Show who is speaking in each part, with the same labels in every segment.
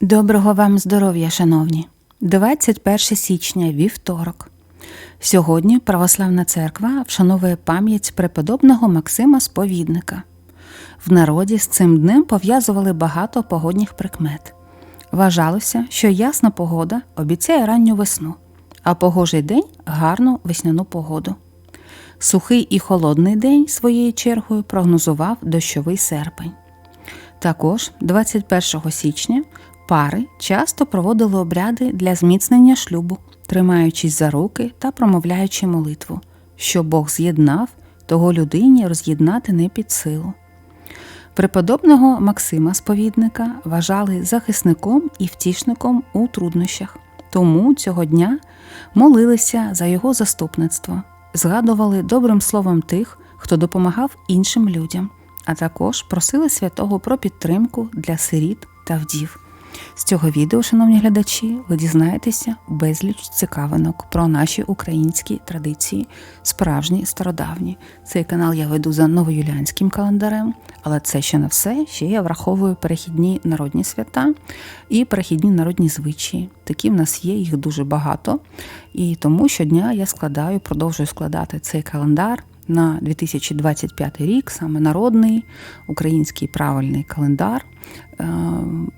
Speaker 1: Доброго вам здоров'я, шановні! 21 січня, вівторок. Сьогодні Православна церква вшановує пам'ять преподобного Максима Сповідника. В народі з цим днем пов'язували багато погодних прикмет. Вважалося, що ясна погода обіцяє ранню весну, а погожий день гарну весняну погоду. Сухий і холодний день своєю чергою прогнозував дощовий серпень. Також 21 січня пари часто проводили обряди для зміцнення шлюбу, тримаючись за руки та промовляючи молитву, що Бог з'єднав, того людині роз'єднати не під силу. Преподобного Максима Сповідника вважали захисником і втішником у труднощах, тому цього дня молилися за його заступництво, згадували добрим словом тих, хто допомагав іншим людям, а також просили святого про підтримку для сиріт та вдів. З цього відео, шановні глядачі, ви дізнаєтеся безліч цікавинок про наші українські традиції, справжні стародавні. Цей канал я веду за новоюліанським календарем, але це ще не все. Ще я враховую перехідні народні свята і перехідні народні звичаї. Такі в нас є, їх дуже багато. І тому щодня я складаю, продовжую складати цей календар на 2025 рік, саме народний український правильний календар, е,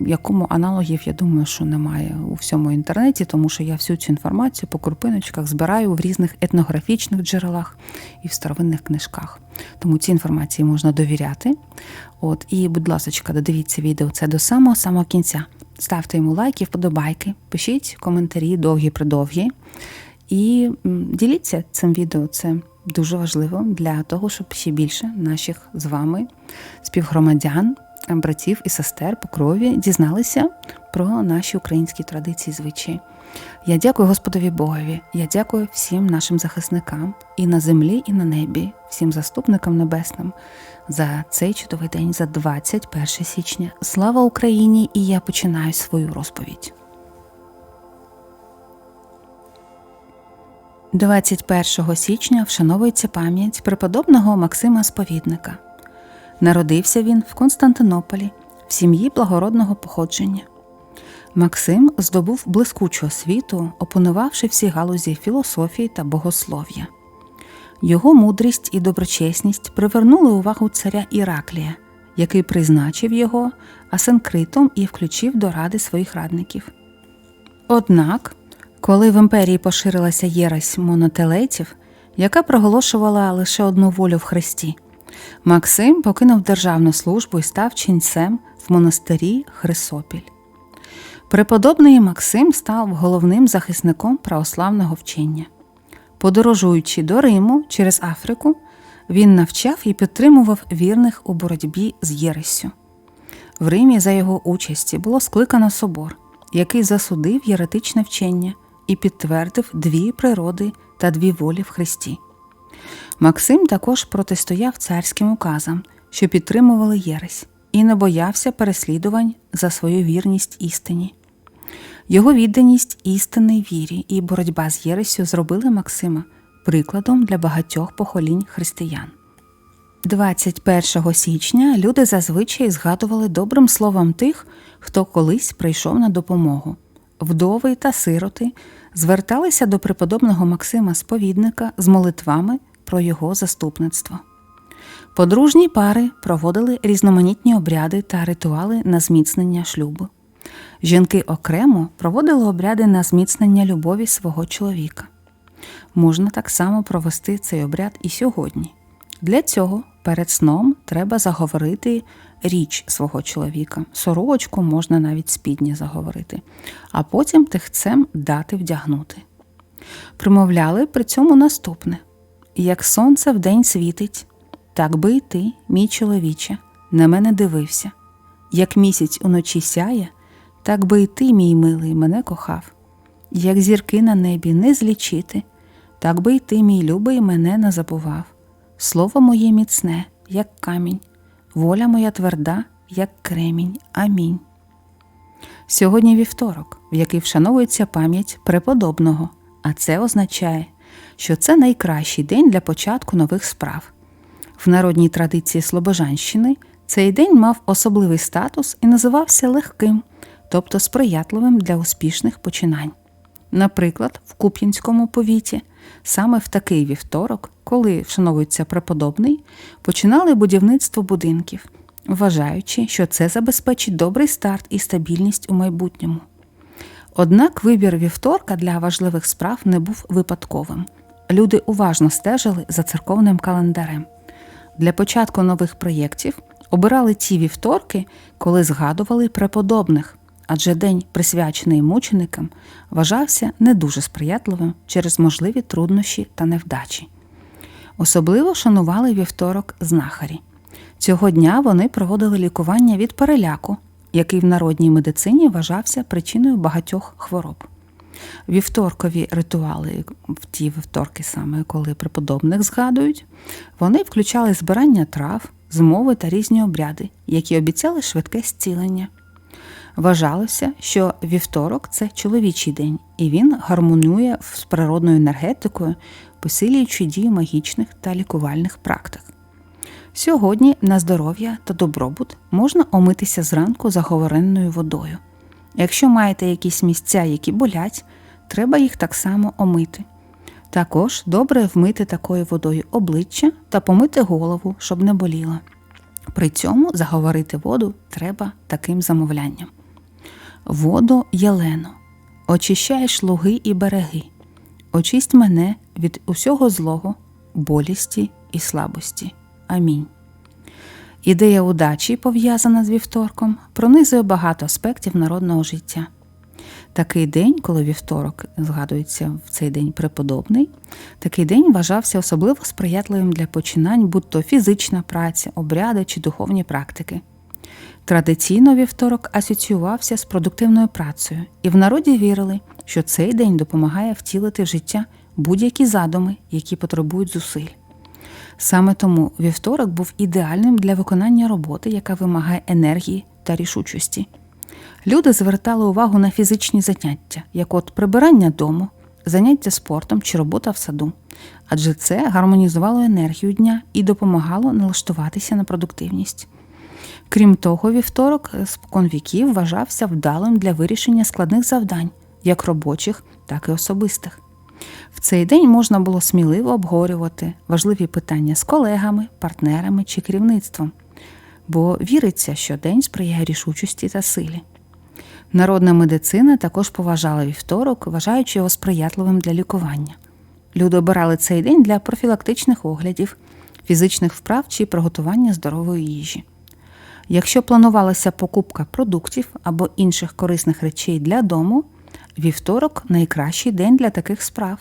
Speaker 1: якому аналогів, я думаю, що немає у всьому інтернеті, тому що я всю цю інформацію по крупиночках збираю в різних етнографічних джерелах і в старовинних книжках. Тому цій інформації можна довіряти. От, І, будь ласка, додивіться відео це до самого самого кінця. Ставте йому лайки, вподобайки, пишіть коментарі довгі-придовгі. І діліться цим відео. Це дуже важливо для того, щоб ще більше наших з вами співгромадян, братів і сестер по крові дізналися про наші українські традиції звичаї. Я дякую Господові Богові, я дякую всім нашим захисникам і на землі, і на небі, всім заступникам небесним за цей чудовий день, за 21 січня. Слава Україні! І я починаю свою розповідь. 21 січня вшановується пам'ять преподобного Максима Сповідника. Народився він в Константинополі в сім'ї благородного походження. Максим здобув блискучу освіту, опанувавши всі галузі філософії та богослов'я. Його мудрість і доброчесність привернули увагу царя Іраклія, який призначив його асенкритом і включив до ради своїх радників. Однак коли в імперії поширилася єресь монотелетів, яка проголошувала лише одну волю в Христі, Максим покинув державну службу і став ченцем в монастирі Хрисопіль. Преподобний Максим став головним захисником православного вчення. Подорожуючи до Риму через Африку, він навчав і підтримував вірних у боротьбі з Єрессю. В Римі за його участі було скликано собор, який засудив єретичне вчення і підтвердив дві природи та дві волі в Христі. Максим також протистояв царським указам, що підтримували Єресь, і не боявся переслідувань за свою вірність істині. Його відданість істинній вірі і боротьба з Єресю зробили Максима прикладом для багатьох поколінь християн. 21 січня люди зазвичай згадували добрим словом тих, хто колись прийшов на допомогу. Вдови та сироти зверталися до преподобного Максима Сповідника з молитвами про його заступництво. Подружні пари проводили різноманітні обряди та ритуали на зміцнення шлюбу. Жінки окремо проводили обряди на зміцнення любові свого чоловіка. Можна так само провести цей обряд і сьогодні. Для цього перед сном треба заговорити річ свого чоловіка, сорочку можна навіть спідні заговорити, а потім тихцем дати вдягнути. Примовляли при цьому наступне як сонце вдень світить, так би й ти, мій чоловіче, на мене дивився, як місяць уночі сяє, так би й ти, мій милий, мене кохав, як зірки на небі не злічити, так би й ти, мій любий, мене не забував. Слово моє міцне, як камінь, воля моя тверда, як кремінь. Амінь. Сьогодні вівторок, в який вшановується пам'ять преподобного, а це означає, що це найкращий день для початку нових справ. В народній традиції Слобожанщини цей день мав особливий статус і називався легким, тобто сприятливим для успішних починань. Наприклад, в Куп'янському повіті саме в такий вівторок, коли вшановується преподобний, починали будівництво будинків, вважаючи, що це забезпечить добрий старт і стабільність у майбутньому. Однак вибір вівторка для важливих справ не був випадковим. Люди уважно стежили за церковним календарем. Для початку нових проєктів обирали ті вівторки, коли згадували преподобних, адже день, присвячений мученикам, вважався не дуже сприятливим через можливі труднощі та невдачі. Особливо шанували вівторок знахарі. Цього дня вони проводили лікування від переляку, який в народній медицині вважався причиною багатьох хвороб. Вівторкові ритуали, в ті вівторки, саме коли преподобних згадують, вони включали збирання трав, змови та різні обряди, які обіцяли швидке зцілення. Вважалося, що вівторок це чоловічий день, і він гармонує з природною енергетикою, посилюючи дію магічних та лікувальних практик. Сьогодні на здоров'я та добробут можна омитися зранку заговоренною водою. Якщо маєте якісь місця, які болять, треба їх так само омити. Також добре вмити такою водою обличчя та помити голову, щоб не боліло. При цьому заговорити воду треба таким замовлянням. Воду Єлено, очищаєш луги і береги, очисть мене від усього злого, болісті і слабості. Амінь. Ідея удачі, пов'язана з вівторком, пронизує багато аспектів народного життя. Такий день, коли вівторок згадується в цей день преподобний, такий день вважався особливо сприятливим для починань, будь то фізична праця, обряди чи духовні практики. Традиційно вівторок асоціювався з продуктивною працею, і в народі вірили, що цей день допомагає втілити в життя будь-які задуми, які потребують зусиль. Саме тому вівторок був ідеальним для виконання роботи, яка вимагає енергії та рішучості. Люди звертали увагу на фізичні заняття, як от прибирання дому, заняття спортом чи робота в саду, адже це гармонізувало енергію дня і допомагало налаштуватися на продуктивність. Крім того, вівторок спокон віків вважався вдалим для вирішення складних завдань, як робочих, так і особистих. В цей день можна було сміливо обговорювати важливі питання з колегами, партнерами чи керівництвом, бо віриться, що день сприяє рішучості та силі. Народна медицина також поважала вівторок, вважаючи його сприятливим для лікування. Люди обирали цей день для профілактичних оглядів, фізичних вправ чи приготування здорової їжі. Якщо планувалася покупка продуктів або інших корисних речей для дому, вівторок найкращий день для таких справ.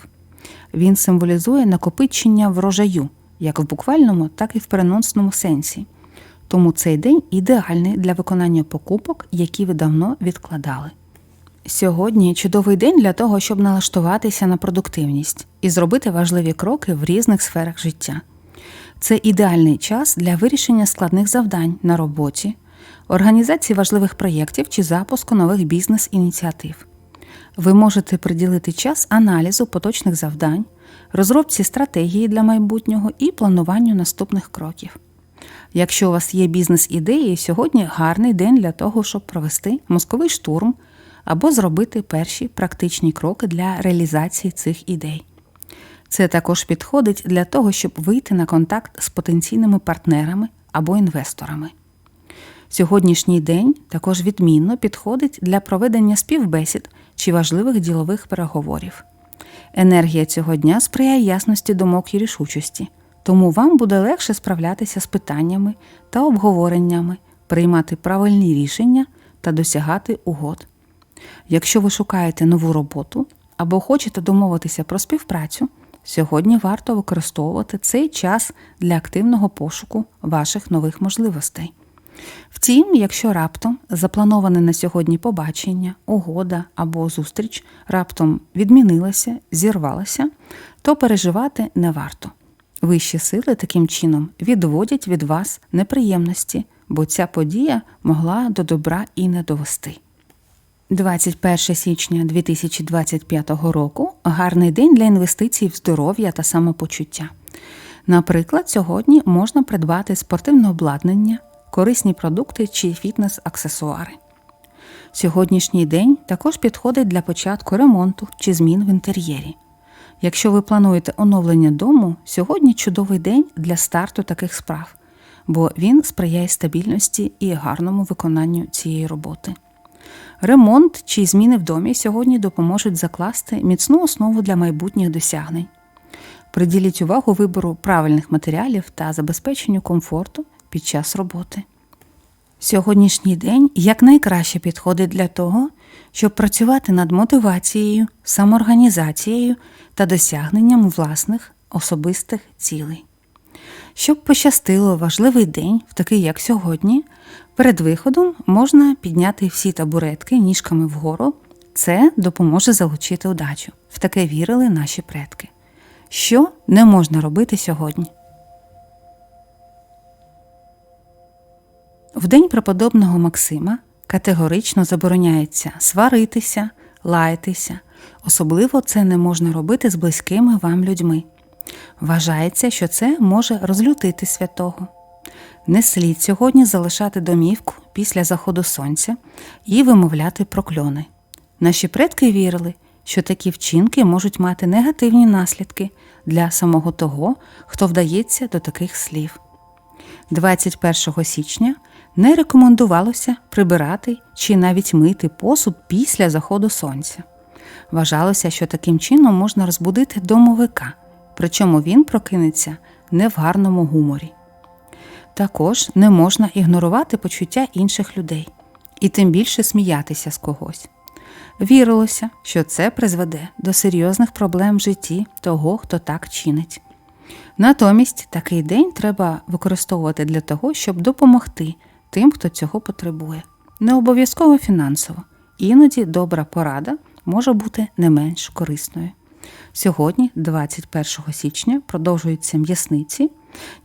Speaker 1: Він символізує накопичення врожаю, як в буквальному, так і в переносному сенсі. Тому цей день ідеальний для виконання покупок, які ви давно відкладали. Сьогодні чудовий день для того, щоб налаштуватися на продуктивність і зробити важливі кроки в різних сферах життя. Це ідеальний час для вирішення складних завдань на роботі, організації важливих проєктів чи запуску нових бізнес-ініціатив. Ви можете приділити час аналізу поточних завдань, розробці стратегії для майбутнього і плануванню наступних кроків. Якщо у вас є бізнес-ідеї, сьогодні гарний день для того, щоб провести мозковий штурм або зробити перші практичні кроки для реалізації цих ідей. Це також підходить для того, щоб вийти на контакт з потенційними партнерами або інвесторами. Сьогоднішній день також відмінно підходить для проведення співбесід чи важливих ділових переговорів. Енергія цього дня сприяє ясності думок і рішучості, тому вам буде легше справлятися з питаннями та обговореннями, приймати правильні рішення та досягати угод. Якщо ви шукаєте нову роботу або хочете домовитися про співпрацю, сьогодні варто використовувати цей час для активного пошуку ваших нових можливостей. Втім, якщо раптом заплановане на сьогодні побачення, угода або зустріч раптом відмінилася, зірвалася, то переживати не варто. Вищі сили таким чином відводять від вас неприємності, бо ця подія могла до добра і не довести. 21 січня 2025 року гарний день для інвестицій в здоров'я та самопочуття. Наприклад, сьогодні можна придбати спортивне обладнання, корисні продукти чи фітнес-аксесуари. Сьогоднішній день також підходить для початку ремонту чи змін в інтер'єрі. Якщо ви плануєте оновлення дому, сьогодні чудовий день для старту таких справ, бо він сприяє стабільності і гарному виконанню цієї роботи. Ремонт чи зміни в домі сьогодні допоможуть закласти міцну основу для майбутніх досягнень. Приділіть увагу вибору правильних матеріалів та забезпеченню комфорту під час роботи. Сьогоднішній день якнайкраще підходить для того, щоб працювати над мотивацією, самоорганізацією та досягненням власних особистих цілей. Щоб пощастило важливий день, в такий як сьогодні, перед виходом можна підняти всі табуретки ніжками вгору. Це допоможе залучити удачу. В таке вірили наші предки. Що не можна робити сьогодні? В день преподобного Максима категорично забороняється сваритися, лаятися. Особливо це не можна робити з близькими вам людьми. Вважається, що це може розлютити святого. Не слід сьогодні залишати домівку після заходу сонця і вимовляти прокльони. Наші предки вірили, що такі вчинки можуть мати негативні наслідки для самого того, хто вдається до таких слів. 21 січня не рекомендувалося прибирати чи навіть мити посуд після заходу сонця. Вважалося, що таким чином можна розбудити домовика, причому він прокинеться не в гарному гуморі. Також не можна ігнорувати почуття інших людей і тим більше сміятися з когось. Вірилося, що це призведе до серйозних проблем в житті того, хто так чинить. Натомість такий день треба використовувати для того, щоб допомогти тим, хто цього потребує. Не обов'язково фінансово, іноді добра порада може бути не менш корисною. Сьогодні, 21 січня, продовжуються м'ясниці.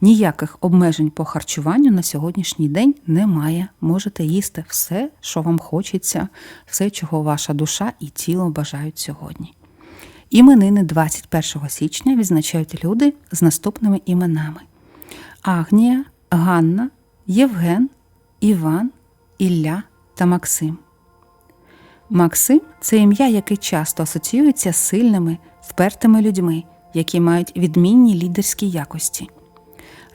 Speaker 1: Ніяких обмежень по харчуванню на сьогоднішній день немає. Можете їсти все, що вам хочеться, все, чого ваша душа і тіло бажають сьогодні. Іменини 21 січня відзначають люди з наступними іменами: Агнія, Ганна, Євген, Іван, Ілля та Максим. Максим це ім'я, яке часто асоціюється з сильними, впертими людьми, які мають відмінні лідерські якості.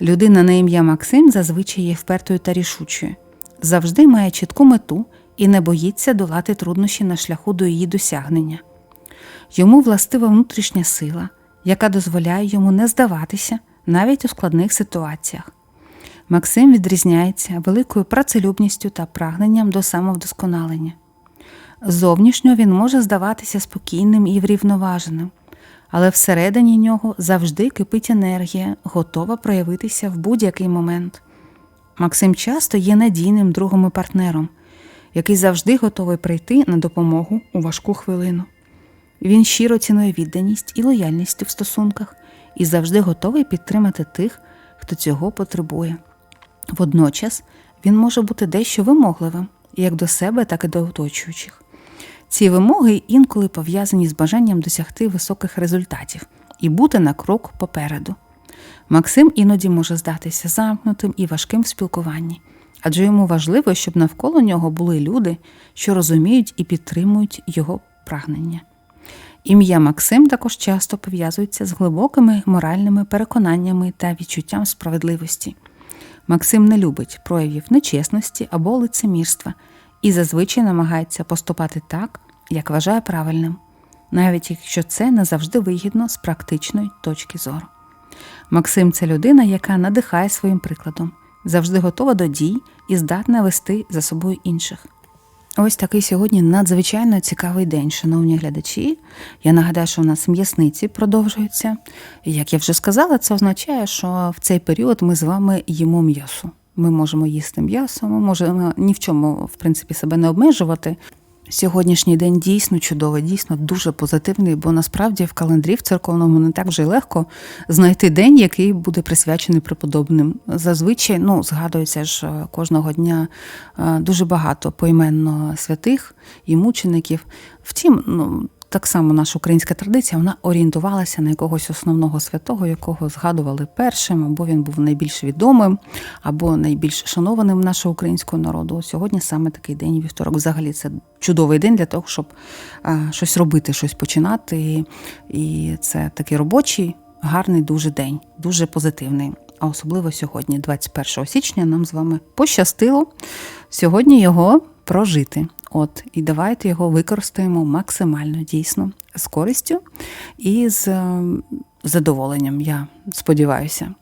Speaker 1: Людина на ім'я Максим зазвичай є впертою та рішучою, завжди має чітку мету і не боїться долати труднощі на шляху до її досягнення. Йому властива внутрішня сила, яка дозволяє йому не здаватися навіть у складних ситуаціях. Максим відрізняється великою працелюбністю та прагненням до самовдосконалення. Зовнішньо він може здаватися спокійним і врівноваженим, але всередині нього завжди кипить енергія, готова проявитися в будь-який момент. Максим часто є надійним другом і партнером, який завжди готовий прийти на допомогу у важку хвилину. Він щиро цінує відданість і лояльність в стосунках і завжди готовий підтримати тих, хто цього потребує. Водночас він може бути дещо вимогливим як до себе, так і до оточуючих. Ці вимоги інколи пов'язані з бажанням досягти високих результатів і бути на крок попереду. Максим іноді може здатися замкнутим і важким в спілкуванні, адже йому важливо, щоб навколо нього були люди, що розуміють і підтримують його прагнення. Ім'я Максим також часто пов'язується з глибокими моральними переконаннями та відчуттям справедливості. Максим не любить проявів нечесності або лицемірства і зазвичай намагається поступати так, як вважає правильним, навіть якщо це не завжди вигідно з практичної точки зору. Максим це людина, яка надихає своїм прикладом, завжди готова до дій і здатна вести за собою інших. Ось такий сьогодні надзвичайно цікавий день, шановні глядачі. Я нагадаю, що у нас м'ясниці продовжуються. Як я вже сказала, це означає, що в цей період ми з вами їмо м'ясо. Ми можемо їсти м'ясо, ми можемо ні в чому, в принципі, себе не обмежувати. Сьогоднішній день дійсно чудовий, дійсно дуже позитивний, бо насправді в календарі в церковному не так вже легко знайти день, який буде присвячений преподобним. Зазвичай ну, згадується ж е, кожного дня е, дуже багато поіменно святих і мучеників. Втім, ну, так само наша українська традиція вона орієнтувалася на якогось основного святого, якого згадували першим, або він був найбільш відомим, або найбільш шанованим нашого українського народу. Сьогодні саме такий день вівторок. Взагалі це чудовий день для того, щоб щось робити, щось починати. І це такий робочий, гарний дуже день, дуже позитивний. А особливо сьогодні, 21 січня, нам з вами пощастило сьогодні його прожити. От, і давайте його використаємо максимально дійсно з користю і з е, задоволенням. Я сподіваюся.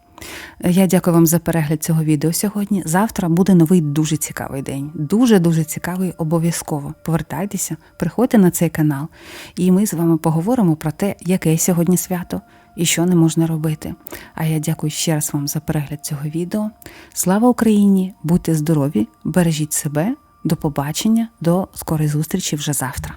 Speaker 1: Я дякую вам за перегляд цього відео сьогодні. Завтра буде новий дуже цікавий день. Дуже дуже цікавий обов'язково. Повертайтеся, приходьте на цей канал, і ми з вами поговоримо про те, яке сьогодні свято і що не можна робити. А я дякую ще раз вам за перегляд цього відео. Слава Україні! Будьте здорові, бережіть себе. До побачення, до скорої зустрічі вже завтра.